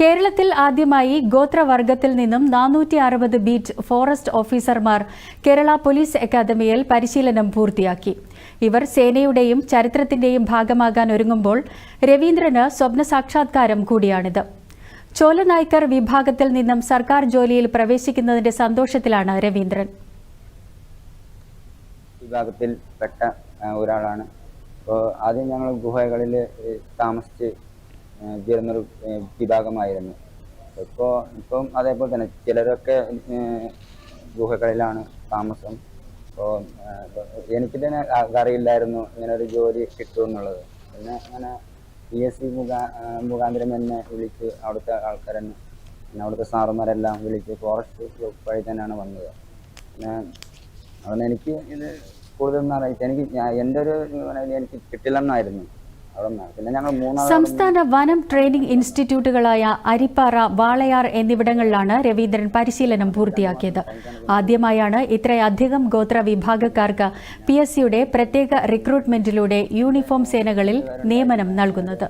കേരളത്തിൽ ആദ്യമായി ഗോത്രവർഗത്തിൽ നിന്നും നാനൂറ്റി അറുപത് ബീറ്റ് ഫോറസ്റ്റ് ഓഫീസർമാർ കേരള പോലീസ് അക്കാദമിയിൽ പരിശീലനം പൂർത്തിയാക്കി. ഇവർ സേനയുടെയും ചരിത്രത്തിന്റെയും ഭാഗമാകാൻ ഒരുങ്ങുമ്പോൾ രവീന്ദ്രന് സ്വപ്ന സാക്ഷാത്കാരം കൂടിയാണിത്. ചോലനായ്ക്കർ വിഭാഗത്തിൽ നിന്നും സർക്കാർ ജോലിയിൽ പ്രവേശിക്കുന്നതിന്റെ സന്തോഷത്തിലാണ് രവീന്ദ്രൻ. വിഭാഗത്തിൽ ഒരാളാണ്. ആദ്യം ഞങ്ങൾ ഗുഹകളിൽ താമസിച്ച് ആ, വിഭാഗമായിരുന്നു. ഇപ്പോൾ ഇപ്പം അതേപോലെ തന്നെ ചിലരൊക്കെ ഗുഹകളിലാണ് താമസം. അപ്പോൾ എനിക്ക് തന്നെ അറിയില്ലായിരുന്നു ഇങ്ങനെ ഒരു ജോലി കിട്ടുമെന്നുള്ളത് പിന്നെ അങ്ങനെ പി എസ് സി മുഖാ മുഖാന്തരം എന്നെ വിളിച്ച് അവിടുത്തെ ആൾക്കാരെന്നെ പിന്നെ അവിടുത്തെ സാറുമാരെല്ലാം വിളിച്ച് ഫോറസ്റ്റ് വഴി തന്നെയാണ് വന്നത്. പിന്നെ അതുകൊണ്ട് എനിക്ക് ഇത് കൂടുതലൊന്നും അറിയിച്ചു എനിക്ക് എന്റെ ഒരു എനിക്ക് കിട്ടില്ലെന്നായിരുന്നു. സംസ്ഥാന വനം ട്രെയിനിങ് ഇൻസ്റ്റിറ്റ്യൂട്ടുകളായ അരിപ്പാറ വാളയാർ എന്നിവിടങ്ങളിലാണ് രവീന്ദ്രൻ പരിശീലനം പൂർത്തിയാക്കിയത്. ആദ്യമായാണ് ഇത്രയധികം ഗോത്ര വിഭാഗക്കാർക്ക് പി എസ് സിയുടെ പ്രത്യേക റിക്രൂട്ട്മെന്റിലൂടെ യൂണിഫോം സേനകളിൽ നിയമനം നൽകുന്നത്.